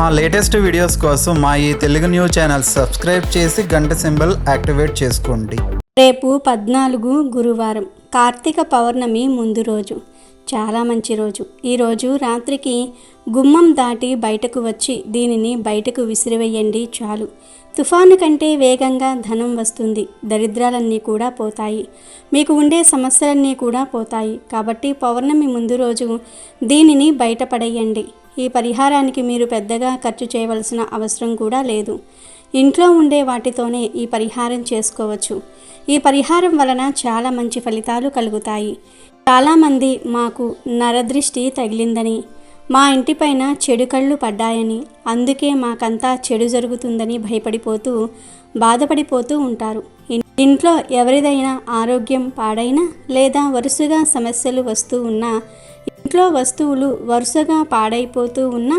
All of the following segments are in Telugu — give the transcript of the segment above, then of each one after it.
మా లేటెస్ట్ వీడియోస్ కోసం మా ఈ తెలుగు న్యూస్ ఛానల్ సబ్స్క్రైబ్ చేసి గంట సింబల్ యాక్టివేట్ చేసుకోండి. రేపు పద్నాలుగు గురువారం కార్తీక పౌర్ణమి ముందు రోజు. చాలా మంచి రోజు. ఈరోజు రాత్రికి గుమ్మం దాటి బయటకు వచ్చి దీనిని బయటకు విసిరివేయండి చాలు. తుఫాను కంటే వేగంగా ధనం వస్తుంది. దరిద్రాలన్నీ కూడా పోతాయి. మీకు ఉండే సమస్యలన్నీ కూడా పోతాయి. కాబట్టి పౌర్ణమి ముందు రోజు దీనిని బయటపడేయండి. ఈ పరిహారానికి మీరు పెద్దగా ఖర్చు చేయవలసిన అవసరం కూడా లేదు. ఇంట్లో ఉండే వాటితోనే ఈ పరిహారం చేసుకోవచ్చు. ఈ పరిహారం వలన చాలా మంచి ఫలితాలు కలుగుతాయి. చాలామంది మాకు నరదృష్టి తగిలిందని మా ఇంటిపైన చెడు కళ్ళు పడ్డాయని అందుకే మాకంతా చెడు జరుగుతుందని భయపడిపోతూ బాధపడిపోతూ ఉంటారు. ఇంట్లో ఎవరిదైనా ఆరోగ్యం పాడైనా లేదా వరుసగా సమస్యలు వస్తూ ఉన్నా ఇంట్లో వస్తువులు వరుసగా పాడైపోతూ ఉన్నా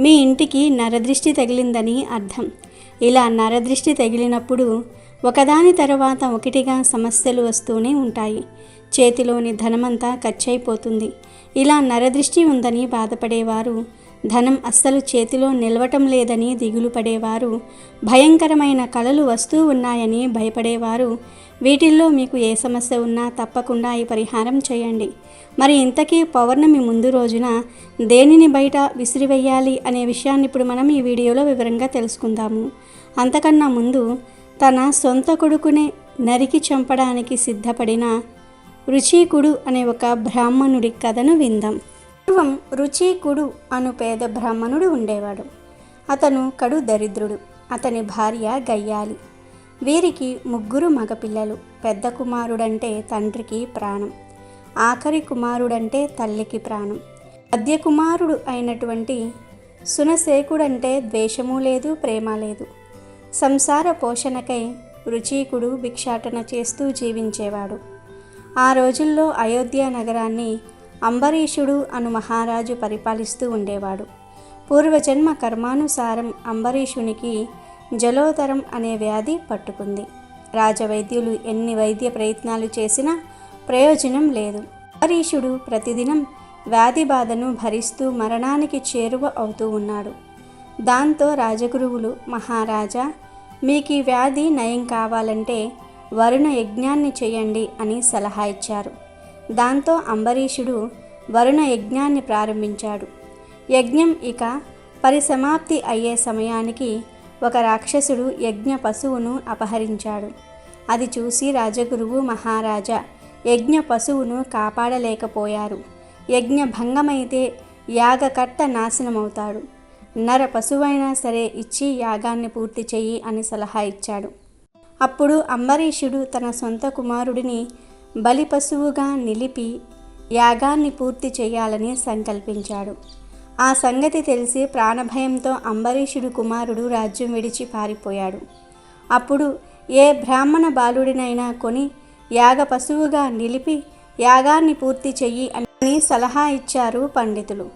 మీ ఇంటికి నరదృష్టి తగిలిందని అర్థం. ఇలా నరదృష్టి తగిలినప్పుడు ఒకదాని తర్వాత ఒకటిగా సమస్యలు వస్తూనే ఉంటాయి. చేతిలోని ధనమంతా ఖర్చయిపోతుంది ఇలా నరదృష్టి ఉందని బాధపడేవారు ధనం అస్సలు చేతిలో నిలవటం లేదని దిగులు పడేవారు భయంకరమైన కళలు వస్తూ ఉన్నాయని భయపడేవారు వీటిల్లో మీకు ఏ సమస్య ఉన్నా తప్పకుండా ఈ పరిహారం చేయండి. మరి ఇంతకీ పౌర్ణమి ముందు రోజున దేనిని బయట విసిరివేయాలి అనే విషయాన్ని ఇప్పుడు మనం ఈ వీడియోలో వివరంగా తెలుసుకుందాము. అంతకన్నా ముందు తన సొంత కొడుకునే నరికి చంపడానికి సిద్ధపడిన రుచీకుడు అనే ఒక బ్రాహ్మణుడి కథను విందాం. పూర్వం రుచీకుడు అను పేద బ్రాహ్మణుడు ఉండేవాడు. అతను కడు దరిద్రుడు. అతని భార్య గయ్యాలి. వీరికి ముగ్గురు మగపిల్లలు. పెద్ద కుమారుడంటే తండ్రికి ప్రాణం. ఆఖరి కుమారుడంటే తల్లికి ప్రాణం. మధ్య కుమారుడు అయినటువంటి సునశేకుడంటే ద్వేషము లేదు ప్రేమ లేదు. సంసార పోషణకై రుచీకుడు భిక్షాటన చేస్తూ జీవించేవాడు. ఆ రోజుల్లో అయోధ్య నగరాన్ని అంబరీషుడు అను మహారాజు పరిపాలిస్తూ ఉండేవాడు. పూర్వజన్మ కర్మానుసారం అంబరీషునికి జలోదరం అనే వ్యాధి పట్టుకుంది. రాజవైద్యులు ఎన్ని వైద్య ప్రయత్నాలు చేసినా ప్రయోజనం లేదు. అంబరీషుడు ప్రతిదినం వ్యాధి బాధను భరిస్తూ మరణానికి చేరువ అవుతూ ఉన్నాడు. దాంతో రాజగురువులు మహారాజా మీకు ఈ వ్యాధి నయం కావాలంటే వరుణ యజ్ఞాన్ని చేయండి అని సలహా ఇచ్చారు. దాంతో అంబరీషుడు వరుణ యజ్ఞాన్ని ప్రారంభించాడు. యజ్ఞం ఇక పరిసమాప్తి అయ్యే సమయానికి ఒక రాక్షసుడు యజ్ఞ పశువును అపహరించాడు. అది చూసి రాజగురువు మహారాజా యజ్ఞ పశువును కాపాడలేకపోయారు. యజ్ఞ భంగమైతే యాగకర్త నాశనమవుతాడు. నర పశువైనా సరే ఇచ్చి యాగాన్ని పూర్తి చెయ్యి అని సలహా ఇచ్చాడు. అప్పుడు అంబరీషుడు తన సొంత కుమారుడిని బలి పశువుగా నిలిపి యాగాన్ని పూర్తి చేయాలని సంకల్పించాడు. ఆ సంగతి తెలిసి ప్రాణభయంతో అంబరీషుడు కుమారుడు రాజ్యం విడిచి పారిపోయాడు. అప్పుడు ఏ బ్రాహ్మణ బాలుడినైనా కొని యాగ పశువుగా నిలిపి యాగాన్ని పూర్తి చెయ్యి అని సలహా ఇచ్చారు పండితులు.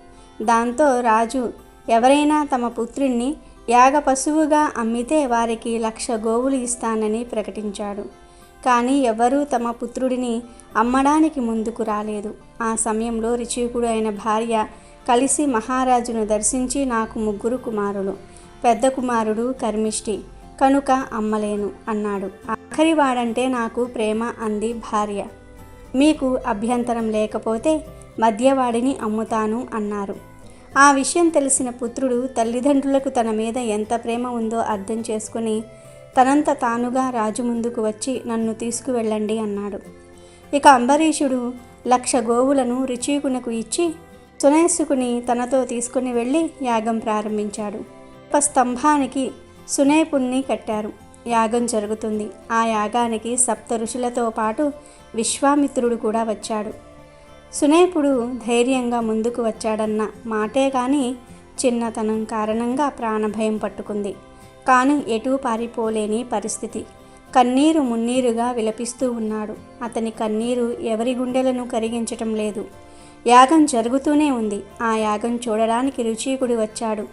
దాంతో రాజు ఎవరైనా తమ పుత్రుణ్ణి యాగ పశువుగా అమ్మితే వారికి లక్ష గోవులు ఇస్తానని ప్రకటించాడు. కానీ ఎవరూ తమ పుత్రుడిని అమ్మడానికి ముందుకు రాలేదు. ఆ సమయంలో రిచీకుడు అయిన భార్య కలిసి మహారాజును దర్శించి నాకు ముగ్గురు కుమారులు. పెద్ద కుమారుడు కర్మిష్టి కనుక అమ్మలేను అన్నాడు. ఆఖరి వాడంటే నాకు ప్రేమ అంది భార్య. మీకు అభ్యంతరం లేకపోతే మధ్యవాడిని అమ్ముతాను అన్నారు. ఆ విషయం తెలిసిన పుత్రుడు తల్లిదండ్రులకు తన మీద ఎంత ప్రేమ ఉందో అర్థం చేసుకుని తనంత తానుగా రాజు ముందుకు వచ్చి నన్ను తీసుకువెళ్ళండి అన్నాడు. ఇక అంబరీషుడు లక్ష గోవులను రుచీకునకు ఇచ్చి సునేసుకుని తనతో తీసుకుని వెళ్ళి యాగం ప్రారంభించాడు. ఒక స్తంభానికి సునేపుణ్ణి కట్టారు. యాగం జరుగుతుంది. ఆ యాగానికి సప్త ఋషులతో పాటు విశ్వామిత్రుడు కూడా వచ్చాడు. సునేపుడు ధైర్యంగా ముందుకు వచ్చాడన్న మాటే కానీ చిన్నతనం కారణంగా ప్రాణభయం పట్టుకుంది. కానీ ఎటూ పారిపోలేని పరిస్థితి. కన్నీరు మున్నీరుగా విలపిస్తూ ఉన్నాడు. అతని కన్నీరు ఎవరి గుండెలను కరిగించటం లేదు. యాగం జరుగుతూనే ఉంది. ఆ యాగం చూడడానికి రుచీకుడు వచ్చాడు.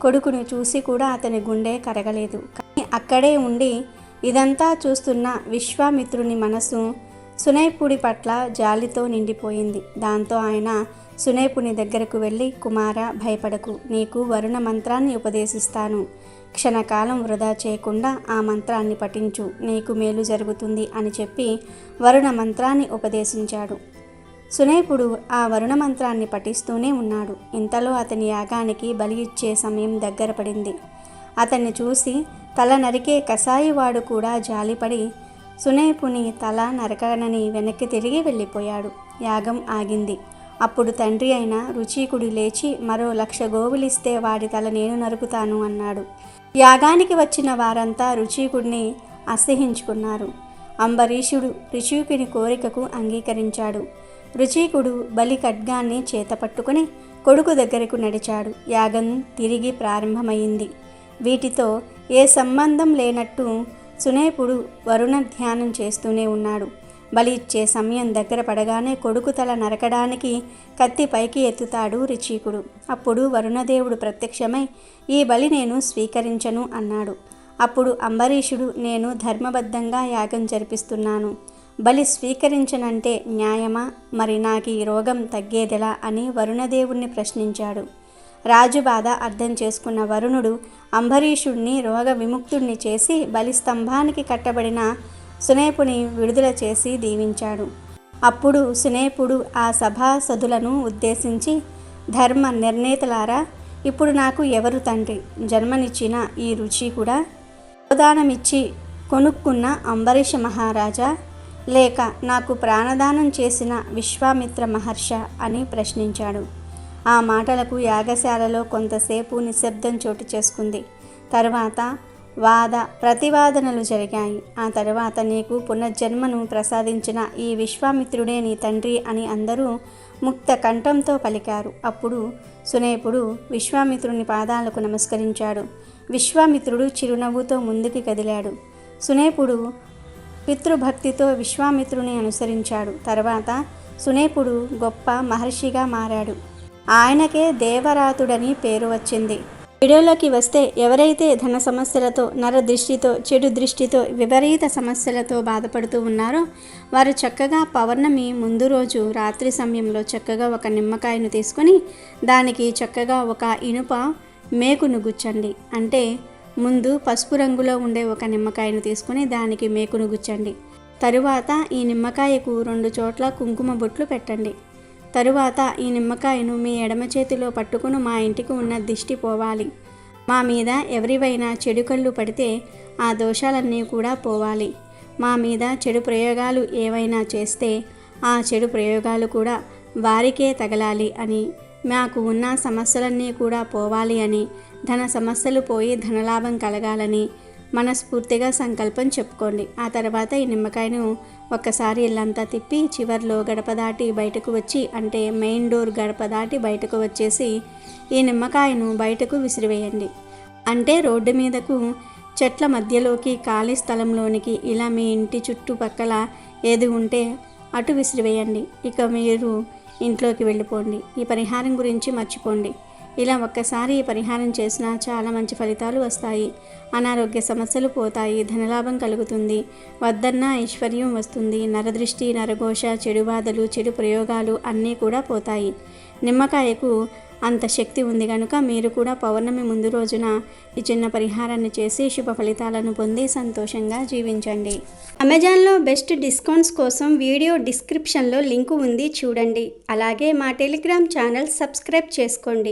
కొడుకును చూసి కూడా అతని గుండె కరగలేదు. కానీ అక్కడే ఉండి ఇదంతా చూస్తున్న విశ్వామిత్రుని మనసు సునైపుడి పట్ల జాలితో నిండిపోయింది. దాంతో ఆయన సునైపుని దగ్గరకు వెళ్ళి కుమార భయపడకు. నీకు వరుణ మంత్రాన్ని ఉపదేశిస్తాను. క్షణకాలం వృధా చేయకుండా ఆ మంత్రాన్ని పఠించు. నీకు మేలు జరుగుతుంది అని చెప్పి వరుణ మంత్రాన్ని ఉపదేశించాడు. సునేపుడు ఆ వరుణ మంత్రాన్ని పఠిస్తూనే ఉన్నాడు. ఇంతలో అతని యాగానికి బలి ఇచ్చే సమయం దగ్గర పడింది. అతన్ని చూసి తల నరికే కసాయివాడు కూడా జాలిపడి సునేపుని తల నరకనని వెనక్కి తిరిగి వెళ్ళిపోయాడు. యాగం ఆగింది. అప్పుడు తండ్రి అయిన రుచీకుడు లేచి మరో లక్ష గోవులిస్తే వాడి తల నేను నరుకుతాను అన్నాడు. యాగానికి వచ్చిన వారంతా రుచీకుడిని అసహించుకున్నారు అంబరీషుడు రుచీకుని కోరికకు అంగీకరించాడు. రుచీకుడు బలి ఖడ్గాన్ని చేతపట్టుకుని కొడుకు దగ్గరకు నడిచాడు. యాగం తిరిగి ప్రారంభమైంది. వీటితో ఏ సంబంధం లేనట్టు సునేపుడు వరుణ ధ్యానం చేస్తూనే ఉన్నాడు. బలి ఇచ్చే సమయం దగ్గర పడగానే కొడుకు తల నరకడానికి కత్తి పైకి ఎత్తుతాడు రిచీకుడు. అప్పుడు వరుణదేవుడు ప్రత్యక్షమై ఈ బలి నేను స్వీకరించను అన్నాడు. అప్పుడు అంబరీషుడు నేను ధర్మబద్ధంగా యాగం జరిపిస్తున్నాను. బలి స్వీకరించనంటే న్యాయమా? మరి నాకు ఈ రోగం తగ్గేదెలా అని వరుణదేవుణ్ణి ప్రశ్నించాడు. రాజు బాధ అర్థం చేసుకున్న వరుణుడు అంబరీషుణ్ణి రోగ విముక్తుణ్ణి చేసి బలిస్తంభానికి కట్టబడిన సునేపుని విడుదల చేసి దీవించాడు. అప్పుడు సునేపుడు ఆ సభాసదులను ఉద్దేశించి ధర్మ నిర్ణేతలారా ఇప్పుడు నాకు ఎవరు తండ్రి? జన్మనిచ్చిన ఈ రుచి కూడా? ప్రదానమిచ్చి కొనుక్కున్న అంబరీష మహారాజా లేక నాకు ప్రాణదానం చేసిన విశ్వామిత్ర మహర్ష అని ప్రశ్నించాడు. ఆ మాటలకు యాగశాలలో కొంతసేపు నిశ్శబ్దం చోటు చేసుకుంది. తరువాత వాద ప్రతివాదనలు జరిగాయి. ఆ తరువాత నీకు పునర్జన్మను ప్రసాదించిన ఈ విశ్వామిత్రుడే నీ తండ్రి అని అందరూ ముక్త కంఠంతో పలికారు. అప్పుడు సునేపుడు విశ్వామిత్రుని పాదాలకు నమస్కరించాడు. విశ్వామిత్రుడు చిరునవ్వుతో ముందుకి కదిలాడు. సునేపుడు పితృభక్తితో విశ్వామిత్రుని అనుసరించాడు. తర్వాత సునేపుడు గొప్ప మహర్షిగా మారాడు. ఆయనకే దేవరాతుడని పేరు వచ్చింది. వీడియోలోకి వస్తే ఎవరైతే ధన సమస్యలతో నర దృష్టితో చెడు దృష్టితో విపరీత సమస్యలతో బాధపడుతూ ఉన్నారో వారు చక్కగా పౌర్ణమి ముందు రోజు రాత్రి సమయంలో చక్కగా ఒక నిమ్మకాయను తీసుకొని దానికి చక్కగా ఒక ఇనుప మేకును గుచ్చండి. అంటే ముందు పసుపు రంగులో ఉండే ఒక నిమ్మకాయను తీసుకొని దానికి మేకును గుచ్చండి. తరువాత ఈ నిమ్మకాయకు రెండు చోట్ల కుంకుమ బొట్లు పెట్టండి. తరువాత ఈ నిమ్మకాయను మీ ఎడమ చేతిలో పట్టుకుని మా ఇంటికి ఉన్న దిష్టి పోవాలి. మా మీద ఎవరివైనా చెడు కళ్ళు పడితే ఆ దోషాలన్నీ కూడా పోవాలి. మా మీద చెడు ప్రయోగాలు ఏవైనా చేస్తే ఆ చెడు ప్రయోగాలు కూడా వారికే తగలాలి అని మాకు ఉన్న సమస్యలన్నీ కూడా పోవాలి అని ధన సమస్యలు పోయి ధనలాభం కలగాలని మనస్ఫూర్తిగా సంకల్పం చెప్పుకోండి. ఆ తర్వాత ఈ నిమ్మకాయను ఒక్కసారి ఇల్లంతా తిప్పి చివర్లో గడప దాటి బయటకు వచ్చి అంటే మెయిన్ డోర్ గడప దాటి బయటకు వచ్చేసి ఈ నిమ్మకాయను బయటకు విసిరివేయండి. అంటే రోడ్డు మీదకు చెట్ల మధ్యలోకి ఖాళీ స్థలంలోనికి ఇలా మీ ఇంటి చుట్టుపక్కల ఏది ఉంటే అటు విసిరివేయండి. ఇక మీరు ఇంట్లోకి వెళ్ళిపోండి. ఈ పరిహారం గురించి మర్చిపోండి. ఇలా ఒక్కసారి ఈ పరిహారం చేసినా చాలా మంచి ఫలితాలు వస్తాయి. అనారోగ్య సమస్యలు పోతాయి ధనలాభం కలుగుతుంది వద్దన్నా ఐశ్వర్యం వస్తుంది నరదృష్టి నరఘోష చెడు బాధలు చెడు ప్రయోగాలు అన్నీ కూడా పోతాయి. నిమ్మకాయకు అంత శక్తి ఉంది కనుక మీరు కూడా పౌర్ణమి ముందు రోజున ఈ చిన్న పరిహారాన్ని చేసి శుభ ఫలితాలను పొంది సంతోషంగా జీవించండి. అమెజాన్లో బెస్ట్ డిస్కౌంట్స్ కోసం వీడియో డిస్క్రిప్షన్లో లింకు ఉంది చూడండి. అలాగే మా టెలిగ్రామ్ ఛానల్ సబ్స్క్రైబ్ చేసుకోండి.